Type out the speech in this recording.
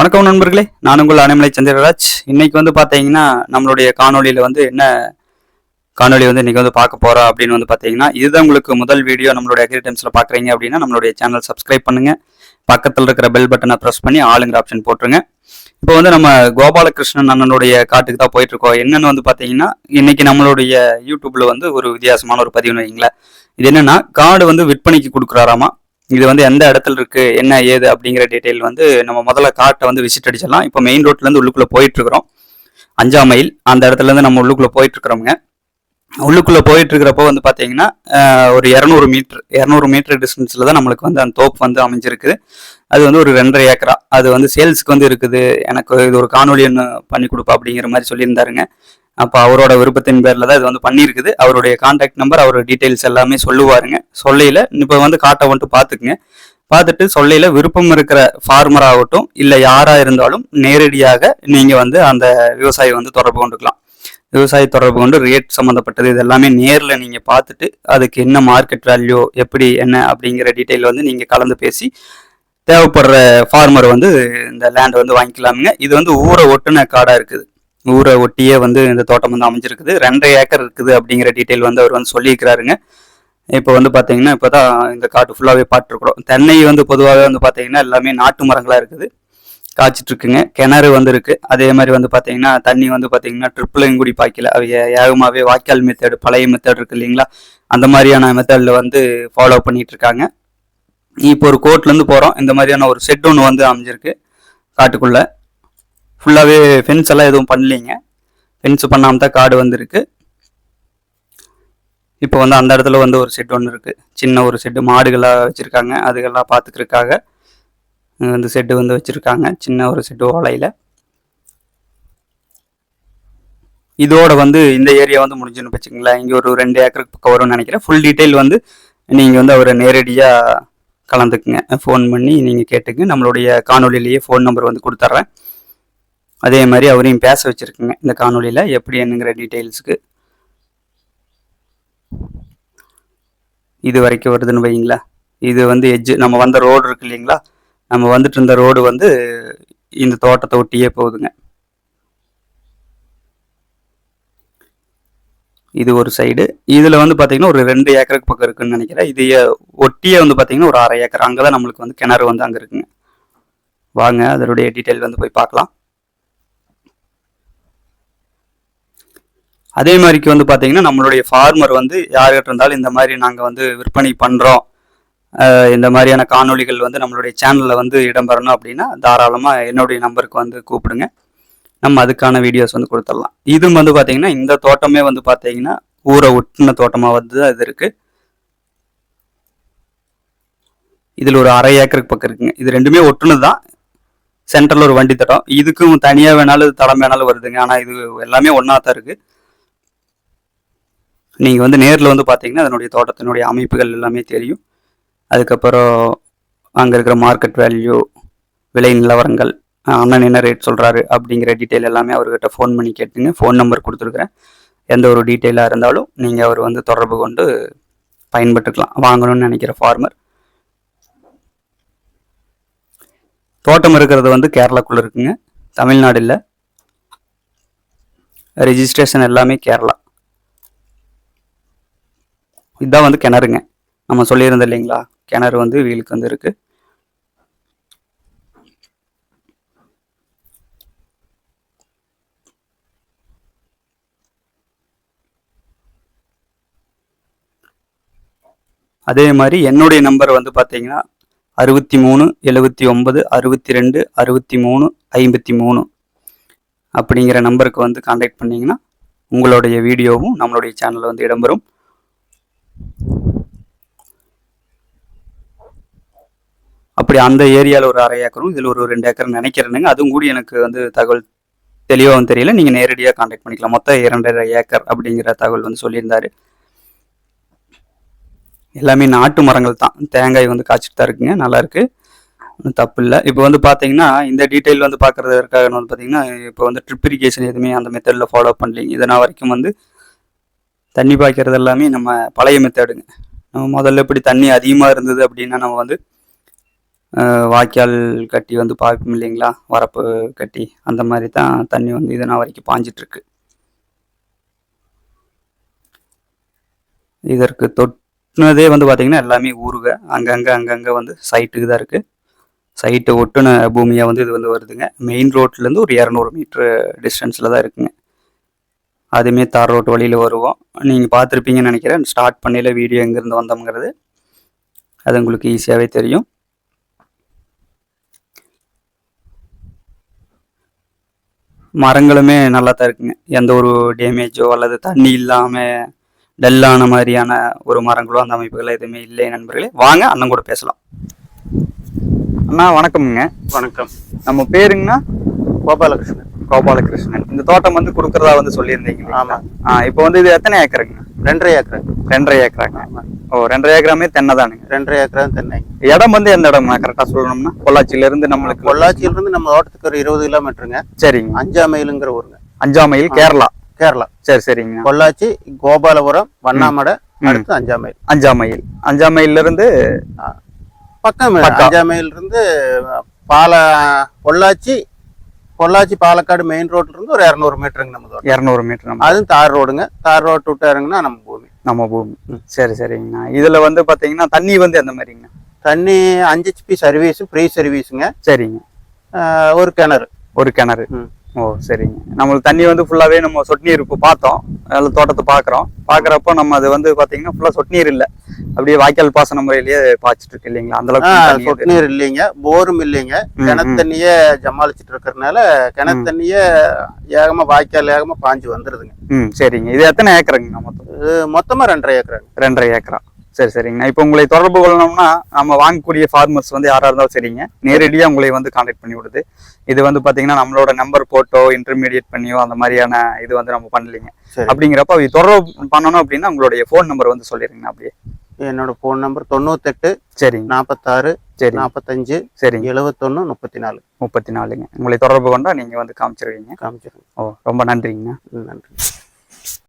வணக்கம் நண்பர்களே. நான் உங்கள் அனைமலை சந்திரராஜ். இன்னைக்கு வந்து பார்த்தீங்கன்னா நம்மளுடைய காணொளியில் வந்து என்ன காணொளி வந்து இன்றைக்கி வந்து பார்க்க போகிறா அப்படின்னு வந்து பார்த்தீங்கன்னா இதுதான் உங்களுக்கு முதல் வீடியோ நம்மளுடைய அக்ரி டைம்ஸில் பார்க்குறீங்க அப்படின்னா நம்மளுடைய சேனல் சப்ஸ்கிரைப் பண்ணுங்க. பக்கத்தில் இருக்கிற பெல் பட்டனை ப்ரெஸ் பண்ணி ஆளுங்கிற ஆப்ஷன் போட்டுருங்க. இப்போ வந்து நம்ம கோபாலகிருஷ்ணன் அண்ணனுடைய காட்டுக்கு தான் போயிட்டுருக்கோம். என்னென்னு வந்து பார்த்தீங்கன்னா இன்றைக்கி நம்மளுடைய யூடியூப்பில் வந்து ஒரு வித்தியாசமான ஒரு பதிவுன்னு வைங்களேன் இது என்னென்னா கார்டு வந்து விற்பனைக்கு கொடுக்குறாராமா? இது வந்து எந்த இடத்துல இருக்கு என்ன ஏது அப்படிங்கிற டீட்டெயில் வந்து நம்ம முதல்ல காட்டை வந்து விசிட் அடிச்சிடலாம். இப்போ மெயின் ரோட்லேருந்து உள்ளுக்குள்ளே போயிட்டு இருக்கிறோம். அஞ்சாம் மைல் அந்த இடத்துல இருந்து நம்ம உள்ளுக்குள்ள போயிட்டு இருக்கிறோம்ங்க. உள்ளுக்குள்ளே போயிட்டு இருக்கிறப்போ வந்து பார்த்தீங்கன்னா ஒரு இரநூறு மீட்ரு இரநூறு மீட்ரு டிஸ்டன்ஸில் தான் நம்மளுக்கு வந்து அந்த தோப்பு வந்து அமைஞ்சிருக்குது. அது வந்து ஒரு ரெண்டரை ஏக்கரா. அது வந்து சேல்ஸ்க்கு வந்து இருக்குது. எனக்கு இது ஒரு காணொலி ஒன்று பண்ணி கொடுப்பா அப்படிங்கிற மாதிரி சொல்லியிருந்தாருங்க. அப்போ அவரோட விருப்பத்தின் பேரில் தான் இது வந்து பண்ணியிருக்குது. அவருடைய கான்டாக்ட் நம்பர் அவரோட டீட்டெயில்ஸ் எல்லாமே சொல்லுவாருங்க. சொல்லையில் இப்போ வந்து காட்டை வந்துட்டு பார்த்துக்குங்க பார்த்துட்டு சொல்லையில் விருப்பம் இருக்கிற ஃபார்மர் ஆகட்டும் இல்லை யாராக இருந்தாலும் நேரடியாக நீங்கள் வந்து அந்த விவசாயி வந்து தொடர்பு கொண்டுக்கலாம். விவசாய தொடர்பு கொண்டு ரேட் சம்மந்தப்பட்டது இது எல்லாமே நேரில் நீங்கள் பார்த்துட்டு அதுக்கு என்ன மார்க்கெட் வேல்யூ எப்படி என்ன அப்படிங்கிற டீட்டெயில் வந்து நீங்கள் கலந்து பேசி தேவைப்படுற ஃபார்மர் வந்து இந்த லேண்டை வந்து வாங்கிக்கலாமுங்க. இது வந்து ஊரை ஒட்டுன காடாக இருக்குது. ஊரை ஒட்டியே வந்து இந்த தோட்டம் வந்து அமைஞ்சிருக்குது. ரெண்டரை ஏக்கர் இருக்குது அப்படிங்கிற டீட்டெயில் வந்து அவர் வந்து சொல்லியிருக்கிறாருங்க. இப்போ வந்து பார்த்தீங்கன்னா இப்போ தான் இந்த காட்டு ஃபுல்லாகவே பார்த்துருக்குறோம். தென்னை வந்து பொதுவாகவே வந்து பார்த்தீங்கன்னா எல்லாமே நாட்டு மரங்களாக இருக்குது. காய்ச்சிட்டு இருக்குங்க கிணறு வந்துருக்கு. அதே மாதிரி வந்து பார்த்தீங்கன்னா தண்ணி வந்து பார்த்தீங்கன்னா ட்ரிப்பிளையும் பாய்க்கல அவைய ஏகமாகவே வாய்க்கால் மெத்தேடு பழைய மெத்தட் இருக்கு இல்லைங்களா? அந்த மாதிரியான மெத்தடில் வந்து ஃபாலோ பண்ணிட்டு இருக்காங்க இப்போ ஒரு கோர்ட்லேருந்து போகிறோம் இந்த மாதிரியான ஒரு செட் ஒன்று வந்து அமைஞ்சிருக்கு காட்டுக்குள்ளே. ஃபுல்லாகவே ஃபென்ஸ் எல்லாம் எதுவும் பண்ணலீங்க. ஃபென்ஸ் பண்ணாமல் தான் காடு வந்திருக்கு. இப்போ வந்து அந்த இடத்துல வந்து ஒரு செட் ஒன்று இருக்குது சின்ன ஒரு செட்டு மாடுகளாக வச்சுருக்காங்க. அதுகெல்லாம் பார்த்துக்கிறதுக்காக வந்து செட்டு வந்து வச்சுருக்காங்க. சின்ன ஒரு செட்டு ஓலையில். இதோட வந்து இந்த ஏரியா வந்து முடிஞ்சுன்னு வச்சுக்கோங்களேன். இங்கே ஒரு ரெண்டு ஏக்கருக்கு பக்கம் வரும்னு நினைக்கிறேன். ஃபுல் டீட்டெயில் வந்து நீங்கள் வந்து அவரை நேரடியாக கலந்துக்குங்க. ஃபோன் பண்ணி நீங்கள் கேட்டுங்க நம்மளுடைய காணொலியிலேயே ஃபோன் நம்பர் வந்து கொடுத்துட்றேன் அதே மாதிரி அவரையும் பேச வச்சுருக்குங்க. இந்த காணொலியில் எப்படி என்னங்கிற டீட்டெயில்ஸுக்கு இது வரைக்கும் வருதுன்னு வைங்களா இது வந்து எஜ்ஜு நம்ம வந்த ரோடு இருக்கு இல்லைங்களா? நம்ம வந்துட்டு இருந்த ரோடு வந்து இந்த தோட்டத்தை ஒட்டியே போகுதுங்க. இது ஒரு சைடு. இதில் வந்து பார்த்தீங்கன்னா ஒரு ரெண்டு ஏக்கருக்கு பக்கம் இருக்குன்னு நினைக்கிறேன். இது ஒட்டியே வந்து பார்த்தீங்கன்னா ஒரு அரை ஏக்கர். அங்கே தான் நம்மளுக்கு வந்து கிணறு வந்து அங்கே இருக்குங்க. வாங்க அதனுடைய டீட்டெயில் வந்து போய் பார்க்கலாம். அதே மாதிரிக்கு வந்து பார்த்தீங்கன்னா நம்மளுடைய ஃபார்மர் வந்து யார்கிட்ட இருந்தாலும் இந்த மாதிரி நாங்கள் வந்து விற்பனை பண்ணுறோம் இந்த மாதிரியான காணொளிகள் வந்து நம்மளுடைய சேனலில் வந்து இடம்பெறணும் அப்படின்னா தாராளமாக என்னுடைய நம்பருக்கு வந்து கூப்பிடுங்க. நம்ம அதுக்கான வீடியோஸ் வந்து கொடுத்துடலாம். இது வந்து பார்த்தீங்கன்னா இந்த தோட்டமே வந்து பார்த்தீங்கன்னா ஊரை ஒட்டின தோட்டமாக வந்து தான் இது இருக்குது இதில் ஒரு அரை ஏக்கருக்கு பக்கம் இருக்குங்க. இது ரெண்டுமே ஒட்டுனது தான் சென்டரில் ஒரு வண்டி தடம் இதுக்கும் தனியாக வேணாலும் தடம் வேணாலும் வருதுங்க. ஆனால் இது எல்லாமே ஒன்றா தான் இருக்குது நீங்கள் வந்து நேரில் வந்து பார்த்தீங்கன்னா அதனுடைய தோட்டத்தினுடைய அமைப்புகள் எல்லாமே தெரியும். அதுக்கப்புறம் அங்கே இருக்கிற மார்க்கெட் வேல்யூ விலை நிலவரங்கள் அண்ணன் என்ன ரேட் சொல்கிறாரு அப்படிங்கிற டீட்டெயில் எல்லாமே அவர்கிட்ட ஃபோன் பண்ணி கேட்டுங்க. ஃபோன் நம்பர் கொடுத்துருக்குறேன். எந்த ஒரு டீட்டெயிலாக இருந்தாலும் நீங்கள் அவர் வந்து தொடர்பு கொண்டு பயன்பட்டுக்கலாம். வாங்கணும்னு நினைக்கிற ஃபார்மர் தோட்டம் இருக்கிறது வந்து கேரளாக்குள்ளே இருக்குங்க. தமிழ்நாடு இல்லை. ரெஜிஸ்ட்ரேஷன் எல்லாமே கேரளா. இதுதான் வந்து கிணறுங்க. நம்ம சொல்லியிருந்தோம் இல்லைங்களா? கிணறு வந்து வீலுக்கு வந்துருக்கு அதே மாதிரி என்னுடைய நம்பர் வந்து பார்த்தீங்கன்னா அறுபத்தி மூணு எழுபத்தி ஒன்பது அறுபத்தி ரெண்டு அறுபத்தி மூணு ஐம்பத்தி மூணு அப்படிங்கிற நம்பருக்கு வந்து காண்டாக்ட் பண்ணிங்கன்னா உங்களுடைய வீடியோவும் நம்மளுடைய சேனலில் வந்து இடம்பெறும். அப்படி அந்த ஏரியாவில் ஒரு அரை ஏக்கரும் இதில் ஒரு ரெண்டு ஏக்கர் நினைக்கிறேனுங்க. அதுவும் கூட எனக்கு வந்து தகவல் தெளிவாகவும் தெரியல. நீங்கள் நேரடியாக காண்டாக்ட் பண்ணிக்கலாம். மொத்தம் இரண்டரை ஏக்கர் அப்படிங்கிற தகவல் வந்து சொல்லியிருந்தாரு. எல்லாமே நாட்டு மரங்கள் தான். தேங்காய் வந்து காய்ச்சிட்டு தான் இருக்குங்க. நல்லாயிருக்கு ஒன்றும் தப்பு இல்லை. இப்போ வந்து பார்த்தீங்கன்னா இந்த டீட்டெயில் வந்து பார்க்குறதுக்காக வந்து பார்த்தீங்கன்னா இப்போ வந்து ட்ரிப் இரிகேஷன் எதுவுமே அந்த மெத்தடில் ஃபாலோ பண்ணலைங்க. இதனால் வரைக்கும் வந்து தண்ணி பாய்க்கிறது எல்லாமே நம்ம பழைய மெத்தடுங்க நம்ம முதல்ல எப்படி தண்ணி அதிகமாக இருந்தது அப்படின்னா நம்ம வந்து வாய்க்கால் கட்டி வந்து பார்ப்போம் இல்லைங்களா? வரப்பு கட்டி. அந்த மாதிரி தான் தண்ணி வந்து இது நான் வரைக்கும் பாஞ்சிட்ருக்கு. இதற்கு தொட்டினதே வந்து பார்த்திங்கன்னா எல்லாமே ஊருக. அங்கங்கே அங்கங்கே வந்து சைட்டுக்கு தான் இருக்குது சைட்டை ஒட்டுன பூமியாக வந்து இது வந்து வருதுங்க. மெயின் ரோட்லேருந்து ஒரு இரநூறு மீட்ரு டிஸ்டன்ஸில் தான் இருக்குங்க. அதுவுமே தார் ரோட்டு வழியில் வருவோம். நீங்கள் பார்த்துருப்பீங்கன்னு நினைக்கிறேன். ஸ்டார்ட் பண்ணையில் வீடியோ எங்கேருந்து வந்தோங்கிறது அது உங்களுக்கு ஈஸியாகவே தெரியும். மரங்களுமே நல்லா தான் இருக்குங்க. எந்த ஒரு டேமேஜோ அல்லது தண்ணி இல்லாமல் டல்லான மாதிரியான ஒரு மரங்களோ அந்த அமைப்புகளோ எதுவுமே இல்லை நண்பர்களே. வாங்க அண்ணன் கூட பேசலாம். அண்ணா வணக்கம்ங்க. வணக்கம். நம்ம பேருங்கண்ணா? கோபாலகிருஷ்ணன். கோபாலகிருஷ்ணன். இந்த தோட்டம் வந்து கொடுக்கறதா வந்து சொல்லியிருந்தீங்க இல்லைங்களா? ஆமா. ஆ இப்போ வந்து இது எத்தனை ஏக்கருங்க? ரெண்டரை ஏக்கர். ரெண்டரை ஏக்கராங்க. ஓ ரெண்டரை ஏக்கராமே தென்னை தானுங்க. ரெண்டரை ஏக்கர் தென்னை இடம் வந்து எந்த இடம்னா கரெக்டாக சொல்லணும்னா? பொள்ளாச்சியில இருந்து நம்மளுக்கு பொள்ளாச்சியில இருந்து நம்ம தோட்டத்துக்கு ஒரு இருபது கிலோமீட்டருங்க. சரிங்க. அஞ்சா மைலுங்கிற ஊருங்க. அஞ்சாம் மைல் கேரளா. கேரளா. சரி சரிங்க. பொள்ளாச்சி கோபாலபுரம் வண்ணாமடை அடுத்து அஞ்சா மைல். அஞ்சாம் மைல். அஞ்சாம் மைல்ல இருந்து பக்கம் பக்கம். அஞ்சா மைல் இருந்து பால பொள்ளாச்சி பொள்ளாச்சி பாலக்காடு மெயின் ரோட்ல இருந்து ஒரு இரநூறு மீட்டருங்க நம்ம தோட்டம். இரநூறு மீட்டர் அதுவும் தார் ரோடுங்க தார் ரோட் விட்டு இறங்குனா நம்ம பூமி. நம்ம பூமி சரி சரிங்கண்ணா. இதுல வந்து பாத்தீங்கன்னா தண்ணி வந்து எந்த மாதிரிங்கண்ணா தண்ணி அஞ்சு ஹெச்பி சர்வீஸ் ஃப்ரீ சர்வீஸுங்க சரிங்க. ஒரு கிணறு. ஒரு கிணறு. ஓ சரிங்க. நம்மளுக்கு தண்ணி வந்து ஃபுல்லாவே நம்ம சொட்டு நீர் இப்போ பார்த்தோம். அதில் தோட்டத்தை பார்க்குறோம் பார்க்குறப்போ நம்ம அது வந்து பார்த்தீங்கன்னா ஃபுல்லாக சொட்டு நீர் இல்லை. அப்படியே வாய்க்கால் பாசன முறையிலேயே பாய்ச்சிட்டு இருக்கு இல்லைங்களா? அந்த அளவுக்கு சொட்டு நீர் இல்லைங்க போரும் இல்லைங்க. ம், கிணத்து ம். தண்ணியே ஜமாளிச்சுட்டு இருக்கறனால கிணத்து தண்ணியே ஏகமா வாய்க்கால் ஏகமா பாஞ்சு வந்துருதுங்க. ம் சரிங்க. இது எத்தனை ஏக்கருங்கண்ணா மொத்தம்? மொத்தமா ரெண்டரை ஏக்கர் ரெண்டரை ஏக்கரா? சரி சரிங்கண்ணா இப்போ உங்களை தொடர்பு கொள்ளணும்னா நம்ம வாங்கக்கூடிய ஃபார்மர்ஸ் வந்து யாராக இருந்தாலும் சரிங்க. நேரடியாக உங்களை வந்து காண்டாக்ட் பண்ணி விடுது. இது வந்து பார்த்தீங்கன்னா நம்மளோட நம்பர் போட்டோ இன்டர்மீடியேட் பண்ணியோ அந்த மாதிரியான இது வந்து நம்ம பண்ணலைங்க. அப்படிங்கிறப்ப தொடர்பு பண்ணணும் அப்படின்னா உங்களுடைய ஃபோன் நம்பர் வந்து சொல்லிடுங்கண்ணா அப்படியே என்னோட ஃபோன் நம்பர் தொண்ணூத்தெட்டு சரிங்க. நாற்பத்தாறு சரி நாற்பத்தஞ்சு சரிங்க. எழுவத்தொன்னு முப்பத்தி நாலு முப்பத்தி நாலுங்க உங்களை தொடர்பு கொண்டா நீங்கள் வந்து காமிச்சிருவீங்க. காமிச்சிருங்க. ஓ ரொம்ப நன்றிங்கண்ணா நன்றி.